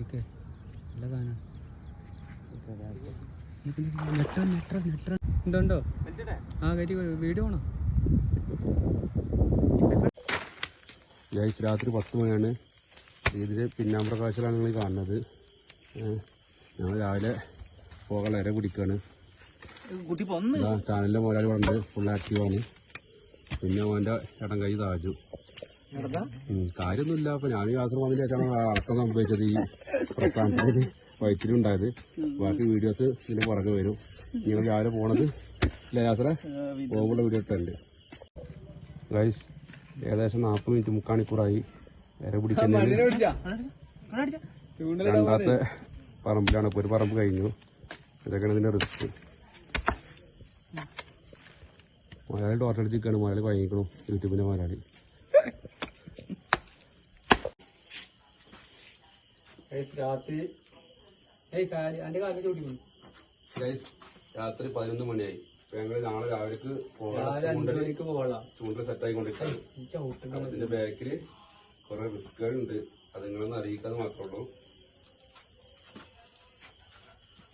Okay. നല്ല സാധനം നെട്ര നെട്ര നെട്ര ഉണ്ടോ ഉണ്ടോ ആ കയറ്റി വീഡിയോ ആണോ ഗൈസ് രാത്രി പത്ത് മണിയാണ്. ഇതിൽ പിന്നാമ്പ്രകാശിലാണ് നിങ്ങൾ കാണുന്നത്. ഞങ്ങൾ രാവിലെ പോകാൻ ഇര പിടിക്കുകയാണ് ചാനലിന്റെ മുതലാളി ഉണ്ട് ഫുൾ ആക്റ്റീവാണ് പിന്നെ അവന്റെ ഇടം കൈ താജു. കാര്യമൊന്നുമില്ല. അപ്പൊ ഞാൻ യാത്ര വന്നതിലേക്കാണ് അടക്കം സംഭവിച്ചത്. ഈ പ്രസ്ഥാനത്തിൽ വയറ്റിലുണ്ടായത് ബാക്കി വീഡിയോസ് ഇതിന് പുറകെ വരും. നിങ്ങൾ രാവിലെ പോണത് ഇല്ല യാത്ര പോകുമ്പോൾ വീഡിയോ ഇട്ടുണ്ട് ഗൈസ് ഏകദേശം നാൽപ്പത് മിനിറ്റ് മുക്കാണിക്കൂറായി. വേറെ പിടിക്കുന്ന രണ്ടാമത്തെ പറമ്പിലാണ്. ഇപ്പോൾ ഒരു പറമ്പ് കഴിഞ്ഞു. ഇതൊക്കെയാണ് ഇതിന്റെ റിസ്ക് മലയാളി ടോർച്ചടിച്ചിരിക്കുകയാണ് മലയാളി വാങ്ങിക്കണു യൂട്യൂബിന്റെ മലയാളി. രാത്രി ഏയ് കാൽ അതിന്റെ കാലിൽ ചൂടി ഗൈസ് രാത്രി പതിനൊന്ന് മണിയായി. ഞങ്ങൾ നാളെ രാവിലേക്ക് രാവിലെ അഞ്ചു മണിക്ക് പോകാം ചൂണ്ടൽ സെറ്റായിക്കൊണ്ടിരിക്കുകയാണ് ചവിട്ടുകൾ അതിന്റെ ബാക്കിൽ കുറെ റിസ്കുകൾ ഉണ്ട് അത് നിങ്ങളൊന്ന് അറിയിക്കാതെ മാത്രമുള്ളൂ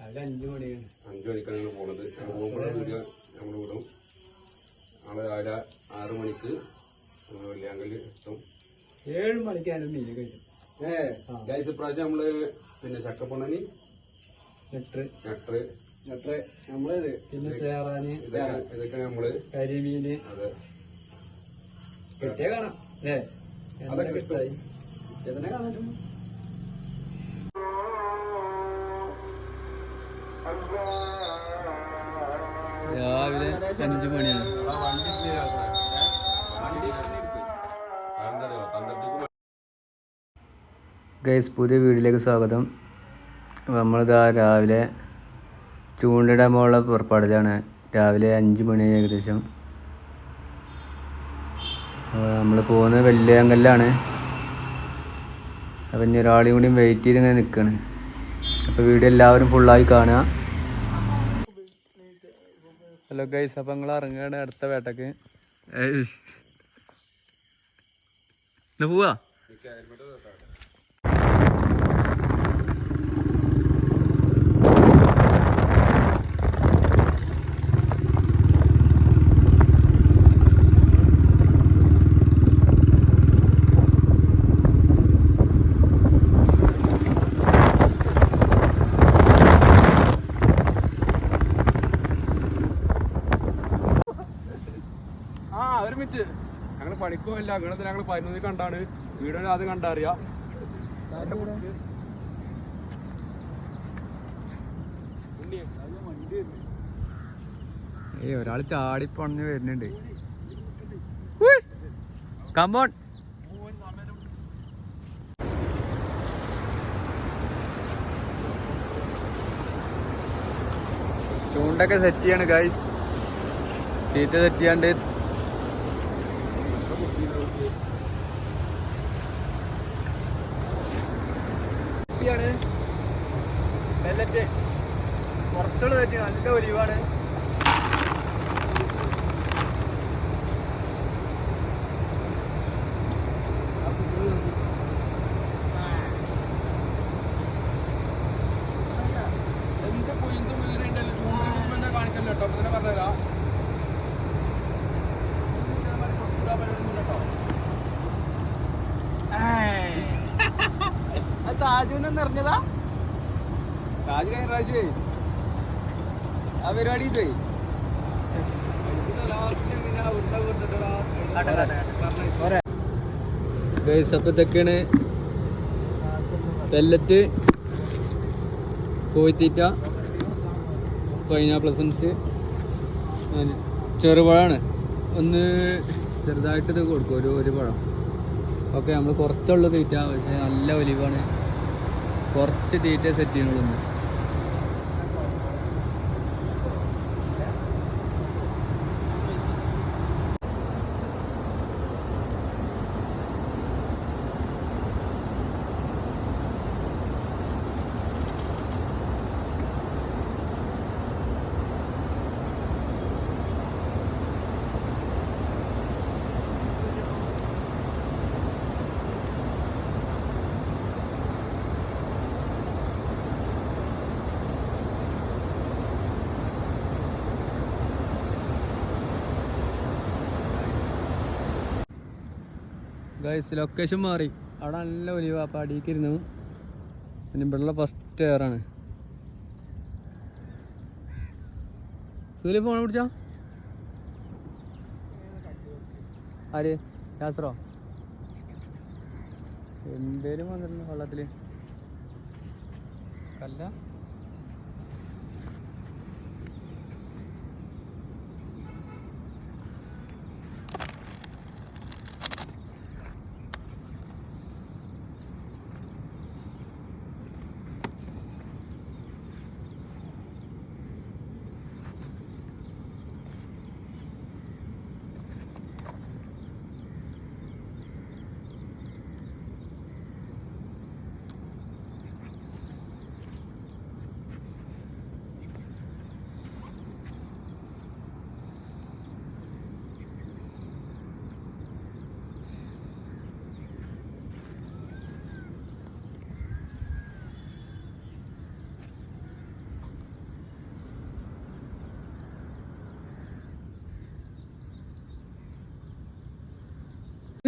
രാവിലെ അഞ്ചു മണിയാണ്. അഞ്ചു മണിക്കാണ് ഞങ്ങൾ പോകുന്നത് ഞങ്ങൾ വീഡിയോ നമ്മൾ വിടും. നാളെ രാവിലെ ആറു മണിക്ക് വെള്ളിയാങ്കൽ എത്തും. ഏഴ് മണിക്കാണ് മീൻ കഴിക്കും ഗൈസ് ഇപ്രാവശ്യം നമ്മൾ പിന്നെ ചക്കപ്പൊണ്ണനി നെട്ട് നട്ടറ് നമ്മൾ പിന്നെ ചേറാന്. ഇതൊക്കെ നമ്മൾ. കരിമീന്. അതെ. കിട്ടിയ കാണാം. ഏ അതൊക്കെ കിട്ടായി. കിട്ടിയതിനെ കാണാൻ രാവിലെ അഞ്ചു മണിയാണ്. ഗൈസ് പുതിയ വീഡിയോയിലേക്ക് സ്വാഗതം. നമ്മളിതാ രാവിലെ ചൂണ്ടിടാൻ പോലുള്ള പുറപ്പാടിലാണ് രാവിലെ അഞ്ച് മണി ഏകദേശം. നമ്മൾ പോകുന്നത് വെള്ളിയാങ്കല്ലാണ്. അപ്പം ഇനി ഒരാളെയും കൂടി വെയിറ്റ് ചെയ്ത് ഇങ്ങനെ നിൽക്കുകയാണ് അപ്പോൾ വീഡിയോ എല്ലാവരും ഫുള്ളായി കാണുക. ഹലോ ഗൈസ് അപ്പം നിങ്ങൾ ഇറങ്ങുകയാണ് അടുത്ത വേട്ടക്ക്. പോവാ ആ ഒരു മിനിറ്റ് പണിക്കുമല്ല അങ്ങനെ ഞങ്ങൾ പതിനൊന്നിൽ കണ്ടാണ്. വീടിന് ആദ്യം കണ്ടറിയാ. ഏയ് ഒരാൾ ചാടി പണി വരുന്നുണ്ട്. കമ്പോൺ ചൂണ്ടൊക്കെ സെറ്റ് ചെയ്യാണ് ഗൈസ് തീറ്റ സെറ്റ് ചെയ്യാണ്ട് പുറത്തുള്ള തെറ്റി നല്ല ഒലിവാണ്. എന്ത് പോയിന്റും കാണിക്കല്ലോ കേട്ടോ ഇതിനെ പറഞ്ഞുതരാം. താജുവിനെ നിറഞ്ഞതാ രാജ് കഴിഞ്ഞ പ്രാവശ്യമേ ആ പരിപാടി ഇത് ഇതൊക്കെയാണ് പെല്ലറ്റ് കോഴിത്തീറ്റ പൈനാപ്പിൾ പ്ലസൻസ് ചെറുപഴമാണ് ഒന്ന് ചെറുതായിട്ട് ഇത് കൊടുക്കും ഒരു ഒരു പഴം. ഓക്കെ നമ്മൾ കുറച്ചുള്ള തീറ്റ പക്ഷേ നല്ല ഒലിവാണ്. കുറച്ച് തീറ്റ സെറ്റ് ചെയ്യണുള്ളൂ ഗൈസ് ലൊക്കേഷൻ മാറി. അവിടെ നല്ല ഒലിവ അപ്പം അടിയിക്കിരുന്നു പിന്നെ ഇവിടെയുള്ള ഫസ്റ്റ് എയറാണ് സുലി ഫോൺ പിടിച്ചോ? ആര്? യാസറോ എന്തേലും വന്നിട്ടുണ്ട് വെള്ളത്തിൽ? കല്ല?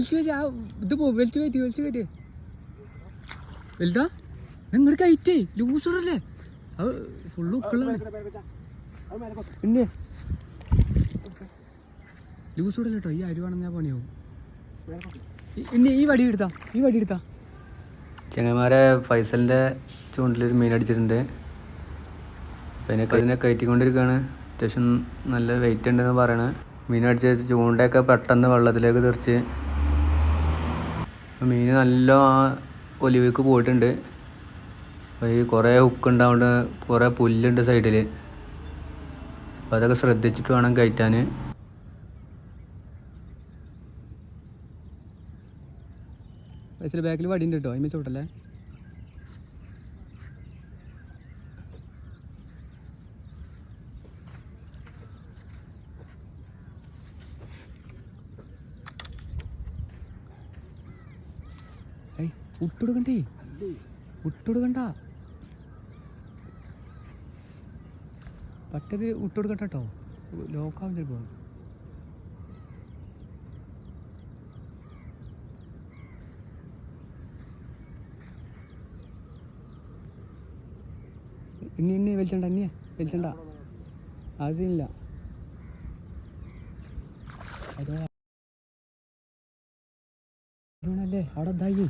വലിച്ചു കയറ്റി ആ ഇത് പോ വലിച്ചു കയറ്റി വലിച്ചു കയറ്റി വലുതാ? നിങ്ങൾ കയറ്റേ ലൂസറല്ലേ അത് ഫുള്ള് ഉക്കളാണ് പിന്നെ? ലൂസ് വിടല്ല കേട്ടോ ഈ അരുവാണെന്ന് ഞാൻ പണിയാവും. ഇന്നെ ഈ വടി എടുത്താ ഈ വടി എടുത്താ. ചെങ്ങന്മാരെ ഫൈസലിന്റെ ചൂണ്ടിലൊരു മീൻ അടിച്ചിട്ടുണ്ട്. അതിനെ അതിനെ കയറ്റിക്കൊണ്ടിരിക്കുകയാണ് അത്യാവശ്യം നല്ല വെയിറ്റ് ഉണ്ടെന്ന് പറയണേ. മീൻ അടിച്ച് ചൂണ്ടയൊക്കെ പെട്ടെന്ന് വെള്ളത്തിലേക്ക് തെറിച്ച് മീൻ നല്ല ഒലിവിക്ക് പോയിട്ടുണ്ട്. ഈ കുറേ ഹുക്ക് ഉണ്ടാവുകൊണ്ട് കുറേ പുല്ലുണ്ട് സൈഡിൽ അപ്പോൾ അതൊക്കെ ശ്രദ്ധിച്ചിട്ട് വേണം കയറ്റാൻ ബാക്കിൽ വടിയുണ്ട് കേട്ടോ അതിന് ചോട്ടല്ലേ ഏയ് വിട്ടുകൊടുക്കണ്ടേ വിട്ടുകൊടുക്കണ്ട പറ്റത് വിട്ടുകൊടുക്കണ്ട കേട്ടോ. ലോക്കാവും ചിലപ്പോൾ ഇനി ഇനി വലിച്ചണ്ട ഇനി വലിച്ചണ്ട ആവശ്യമില്ല അതോ അല്ലേ? അവിടെ ഇതായി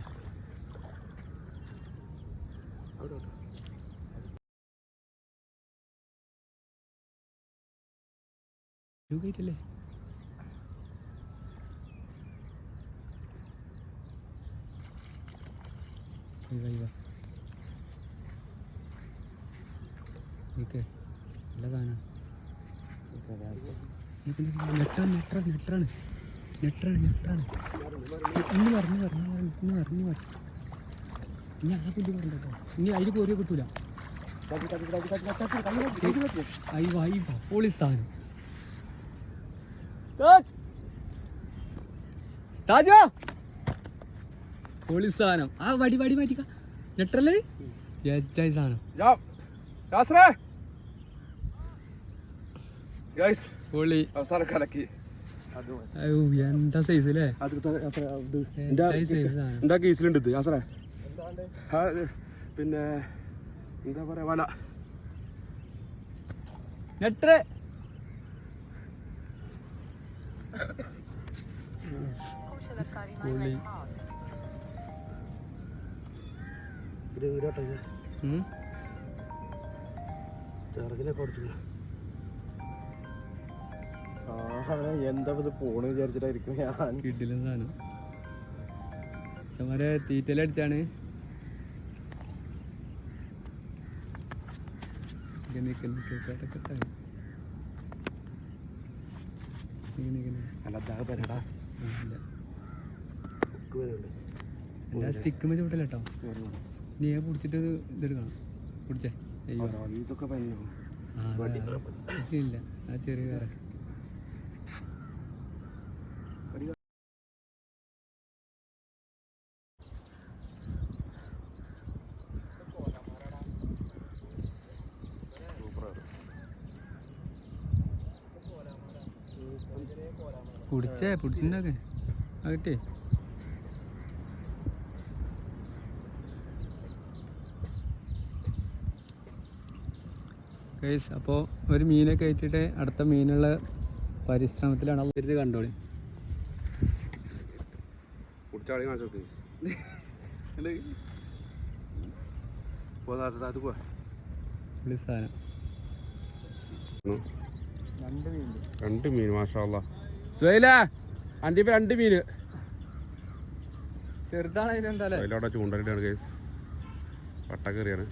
പറഞ്ഞു ഇനി അതിൽ കോരിയ കിട്ടൂല താജോ പൊളി സാധനം. ആ വടി വടി മാറ്റിക്ക. നെട്ടല്ലേ ജഡ്ജായി സാധനം. ഗൈസ് പൊളി. അവസാന കലക്കി അയ്യോ എന്താ സൈസ് അല്ലേ എന്താ കേസിലുണ്ട് ഇത് ആ, പിന്നെ എന്താ പറയാ വല. നെട്ടറെ പൊളി ഉം. ചെറുതിനെ കൊടുത്തു സാധനം എന്താ ഇത് പോണ് വിചാരിച്ചിട്ടായിരിക്കും ഞാൻ. സാധനം. ചമാരെ തീറ്റലടിച്ചാണ് അല്ല അതാ നിക്ക് ആ, ഇല്ല. വരുന്നുണ്ട് എന്റെ ആ സ്റ്റിക്ക് ചവിട്ടല്ല കേട്ടോ? നീ പിടിച്ചിട്ട് ഇത് ഇതെടുക്കണം. പിടിച്ചേ. അയ്യോ. ഇതൊക്കെ ആ അതാ. ഇല്ല ആ ചെറിയ പിടിച്ചേ പിടിച്ചിട്ടുണ്ടാക്കേ. ആ ഗൈസ് അപ്പോൾ ഒരു മീനെ കയറ്റിയിട്ട് അടുത്ത മീനുള്ള പരിശ്രമത്തിലാണ് ഇത് കണ്ടോളി. രണ്ട് മീൻ മാഷാല്ല സുഹൈല അന്റെ രണ്ട് മീൻ ചെറുതാണ് അതിനെന്താ ചൂണ്ടലിട്ടാണ് കേസ് പട്ടക്കറിയാണ്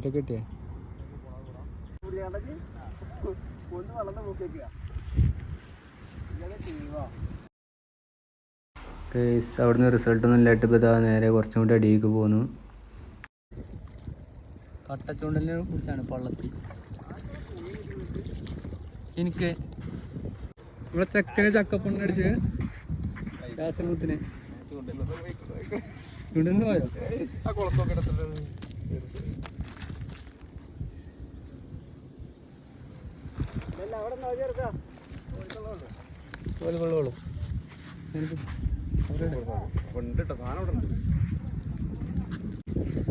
മണ്ണിര കിട്ടിയേ? കേസ് അവിടുന്ന് റിസൾട്ട് ഒന്നും ഇല്ലായിട്ട് ഇപ്പോൾ ഇതാ നേരെ കുറച്ചും കൂടി അടിയിലേക്ക് പോന്നു. കട്ടച്ചൂണ്ടലിനെ കുറിച്ചാണ് പള്ളത്തി. എനിക്ക് ഇവിടെ ചെക്കനെ ചക്കപ്പണ്ണ അടിച്ച് ശാസ്ത്രത്തിന് ചുണ്ടെന്ന് പോയോ ഓൽ കൊള്ളു കൊള്ളു ഉണ്ട് കേട്ടോ സാധനം അവിടെ ഉണ്ട്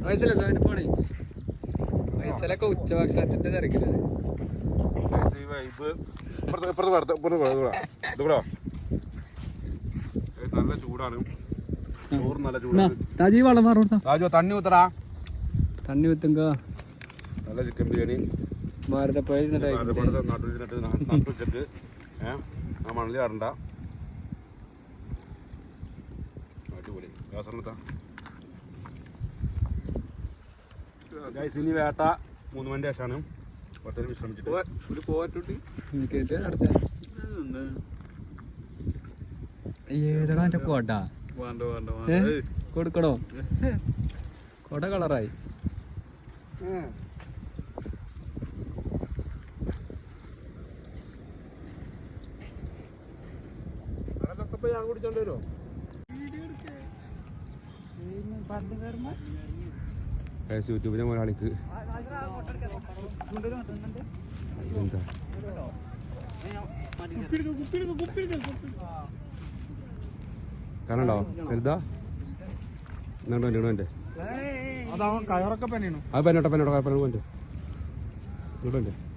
വയസ്സല്ല സാധനം പോണേ വയസ്സലൊക്കെ ഉച്ചഭക്ഷണത്തിന്റെ തിരക്കില്ല നല്ല ചൂടാണ് ചോറ് നല്ല ചൂടാണ് താജി വള്ളം മാറോട്ടാ രാജു തണ്ണി ഊത്തടാ തണ്ണി വെത്തുങ്ക നല്ല ചിക്കൻ ബിരിയാണി. ഏഹ് ആ മണലി ആടണ്ട അടിപൊളി. ഗൈസ് ഇനി വേട്ട മൂന്ന് മണി ശേഷമാണ് കുറച്ചു വിശ്രമിച്ചിട്ട് ഒരു ഏതാടാ എന്റെ കോട്ട കൊടുക്കണോ? കൊട കളറായി. ഞാൻ കുടിച്ചോണ്ട് വരുമോ യൂട്യൂബിലെ മലയാളിക്ക് എന്താ കാണണ്ടോ? വലുതാ? അതാവൻ കയറൊക്കെ പണിയണു. അത് പെണ്ണോട്ടോ പെണ്ണോട്ടോ പെണ്ണു കൊണ്ട് ഇങ്ങോട്ട് വണ്ടി ഗായസ്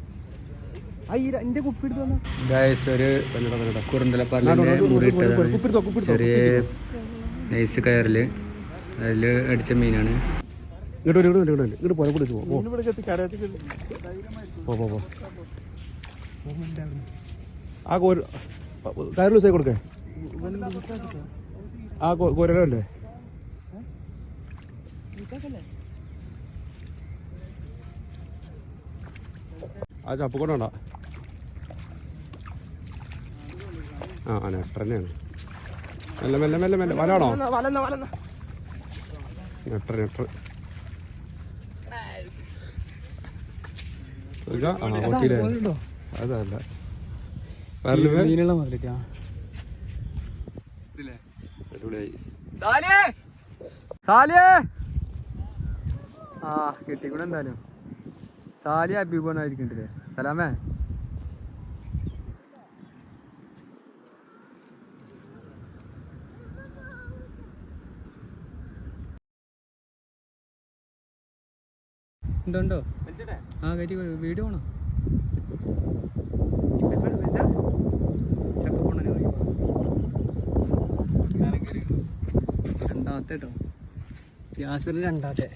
ഒരു മുറിയിട്ടതാണ് ചെറിയ നൈസ് കയറിൽ. അതിൽ അടിച്ച മീനാണ്. ഇങ്ങോട്ട് ഇങ്ങോട്ട് ഇങ്ങോട്ട് ഇങ്ങോട്ട് പോ ആ കോര കയറ് ലൂസായി കൊടുക്കേ. ആ കോരല്ലേ ആ ചപ്പക്കൊണ്ടാ ആ തന്നെയാണ്. മെല്ലെ മെല്ലെ മെല്ലെ മെല്ലെ. വലാണോ നെട്ടർ നെട്ടർ അതല്ല ആ കിട്ടിക്കൂടെ എന്തായാലും. സാലി അബീബാണായിരിക്കണ്ടല്ലേ സലാമേ. ഉണ്ടോ? ആ കയറ്റി വീഡിയോ ചക്കപ്പോണ രണ്ടാമത്തെ കേട്ടോ. ഗ്യാസിൽ രണ്ടാമത്തെ.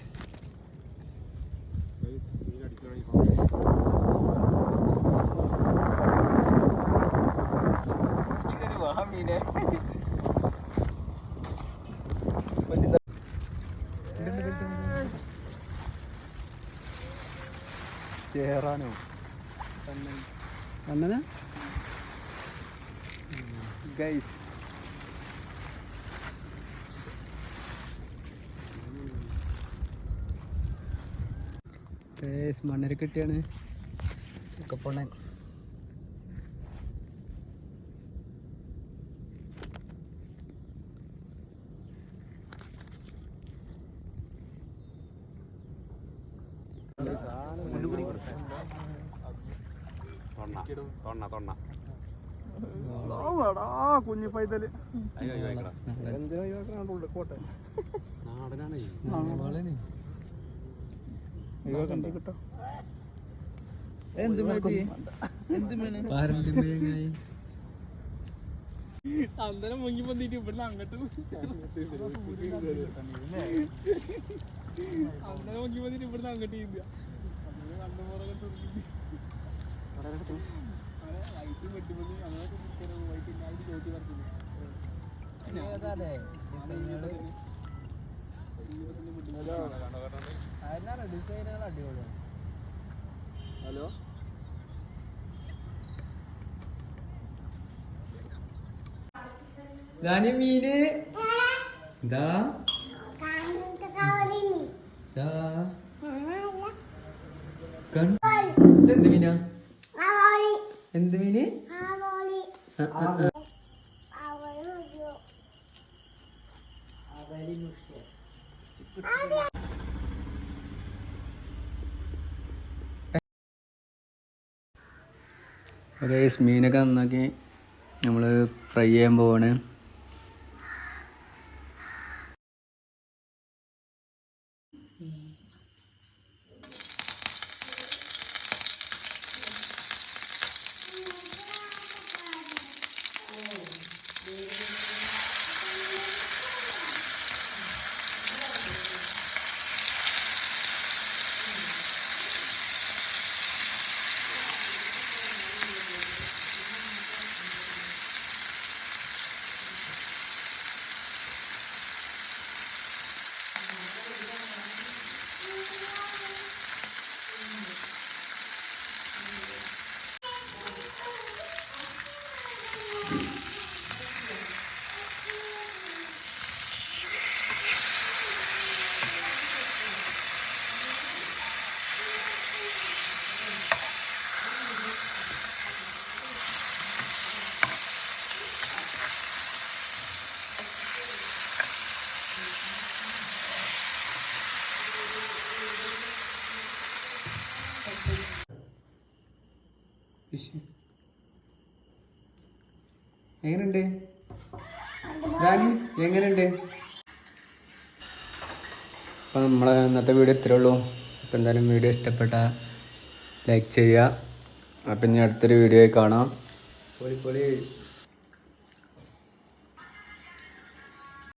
ചേറാനോ അങ്ങനെ ഗൈസ്. മണ്ണര കിട്ടിയാണ്. ചക്കപ്പൊണ്ണൻ തൊണ്ണ തൊണ്ണ കുഞ്ഞു പൈതൽ. അന്നേരം മുങ്ങി പൊന്തിട്ട് ഇവിടുന്ന് അങ്ങോട്ട് അന്നേരം മുങ്ങി പൊന്തിട്ട് ഇവിടുന്ന് അങ്ങോട്ട് ചെയ്യുക ഡിസൈനുകൾ അടിപൊളിയാണ് ഹലോ ഇതാനി മീന് ഇതാ ഇതെന്ത് മീനാ? എന്ത് മീന്. ഓക്കെ മീനൊക്കെ നന്നാക്കി നമ്മൾ ഫ്രൈ ചെയ്യാൻ പോവാണ്. എങ്ങനെയുണ്ട്? രാഗി എങ്ങനെയുണ്ട്? അപ്പം നമ്മളെ ഇന്നത്തെ വീഡിയോ ഇത്രേ ഉള്ളൂ. അപ്പോൾ എന്തായാലും വീഡിയോ ഇഷ്ടപ്പെട്ട ലൈക്ക് ചെയ്യുക. അപ്പം ഇനി അടുത്തൊരു വീഡിയോ കാണാം. പൊളി പൊളി.